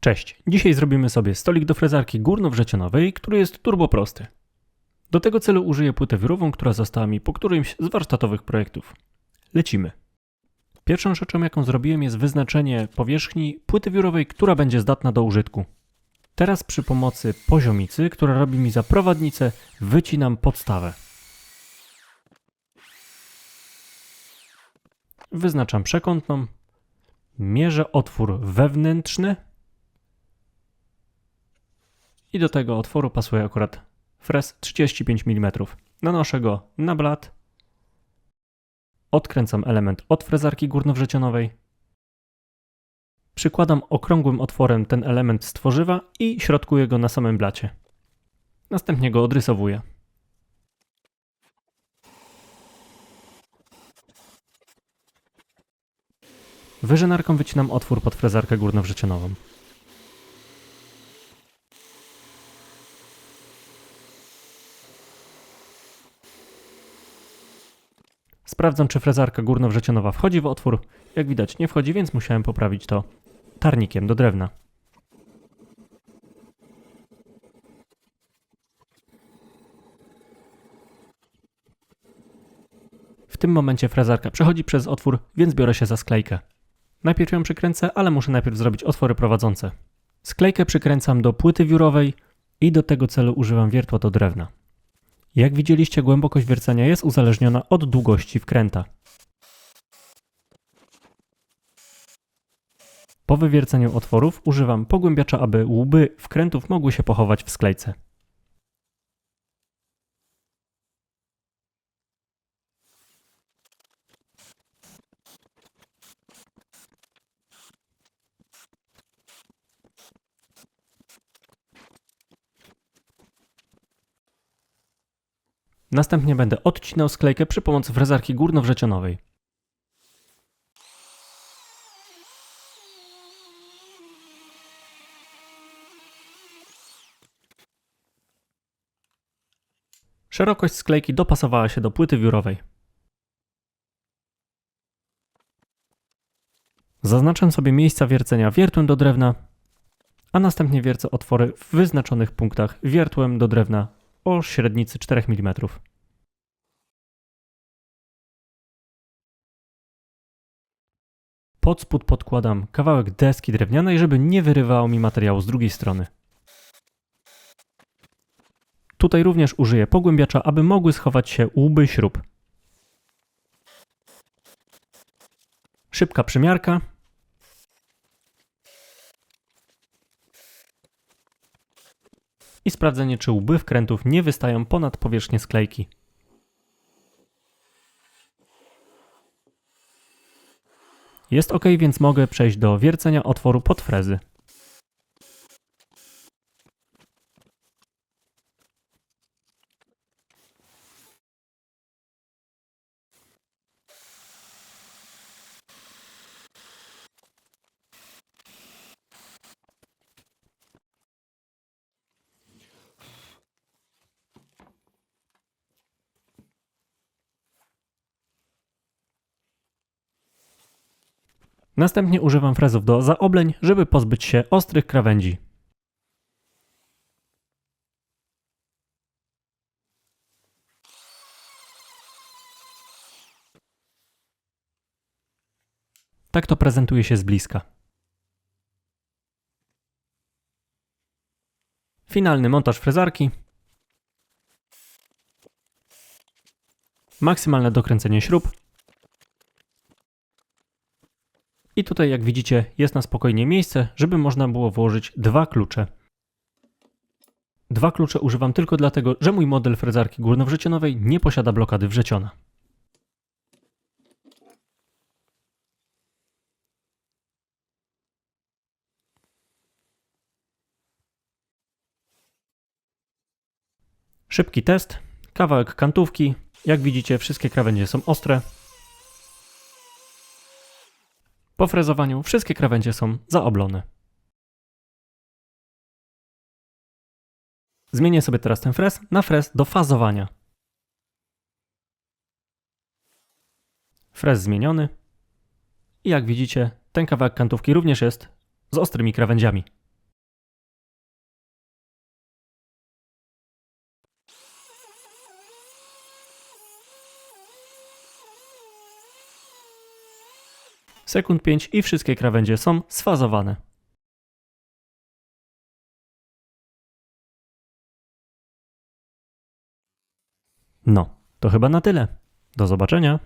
Cześć, dzisiaj zrobimy sobie stolik do frezarki górnowrzecionowej, który jest turboprosty. Do tego celu użyję płytę wiórową, która została mi po którymś z warsztatowych projektów. Lecimy. Pierwszą rzeczą, jaką zrobiłem, jest wyznaczenie powierzchni płyty wiórowej, która będzie zdatna do użytku. Teraz przy pomocy poziomicy, która robi mi za prowadnicę, wycinam podstawę. Wyznaczam przekątną, mierzę otwór wewnętrzny i do tego otworu pasuje akurat frez 35 mm. Nanoszę go na blat, odkręcam element od frezarki górnowrzecionowej, przykładam okrągłym otworem ten element z tworzywa i środkuję go na samym blacie. Następnie go odrysowuję. Wyżynarką wycinam otwór pod frezarkę górnowrzecionową. Sprawdzam, czy frezarka górnowrzecionowa wchodzi w otwór. Jak widać, nie wchodzi, więc musiałem poprawić to tarnikiem do drewna. W tym momencie frezarka przechodzi przez otwór, więc biorę się za sklejkę. Najpierw ją przykręcę, ale muszę najpierw zrobić otwory prowadzące. Sklejkę przykręcam do płyty wiórowej i do tego celu używam wiertła do drewna. Jak widzieliście, głębokość wiercenia jest uzależniona od długości wkręta. Po wywierceniu otworów używam pogłębiacza, aby łby wkrętów mogły się pochować w sklejce. Następnie będę odcinał sklejkę przy pomocy frezarki górnowrzecionowej. Szerokość sklejki dopasowała się do płyty wiórowej. Zaznaczam sobie miejsca wiercenia wiertłem do drewna, a następnie wiercę otwory w wyznaczonych punktach wiertłem do drewna o średnicy 4 mm. Pod spód podkładam kawałek deski drewnianej, żeby nie wyrywało mi materiału z drugiej strony. Tutaj również użyję pogłębiacza, aby mogły schować się łby śrub. Szybka przymiarka. I sprawdzenie, czy łby wkrętów nie wystają ponad powierzchnię sklejki. Jest ok, więc mogę przejść do wiercenia otworu pod frezy. Następnie używam frezów do zaobleń, żeby pozbyć się ostrych krawędzi. Tak to prezentuje się z bliska. Finalny montaż frezarki. Maksymalne dokręcenie śrub I tutaj, jak widzicie, jest na spokojnie miejsce, żeby można było włożyć dwa klucze. Dwa klucze używam tylko dlatego, że mój model frezarki górnowrzecionowej nie posiada blokady wrzeciona. Szybki test, kawałek kantówki. Jak widzicie, wszystkie krawędzie są ostre, po frezowaniu wszystkie krawędzie są zaoblone. Zmienię sobie teraz ten frez na frez do fazowania. Frez zmieniony. I jak widzicie, ten kawałek kantówki również jest z ostrymi krawędziami. Sekund 5 i wszystkie krawędzie są sfazowane. No, to chyba na tyle. Do zobaczenia.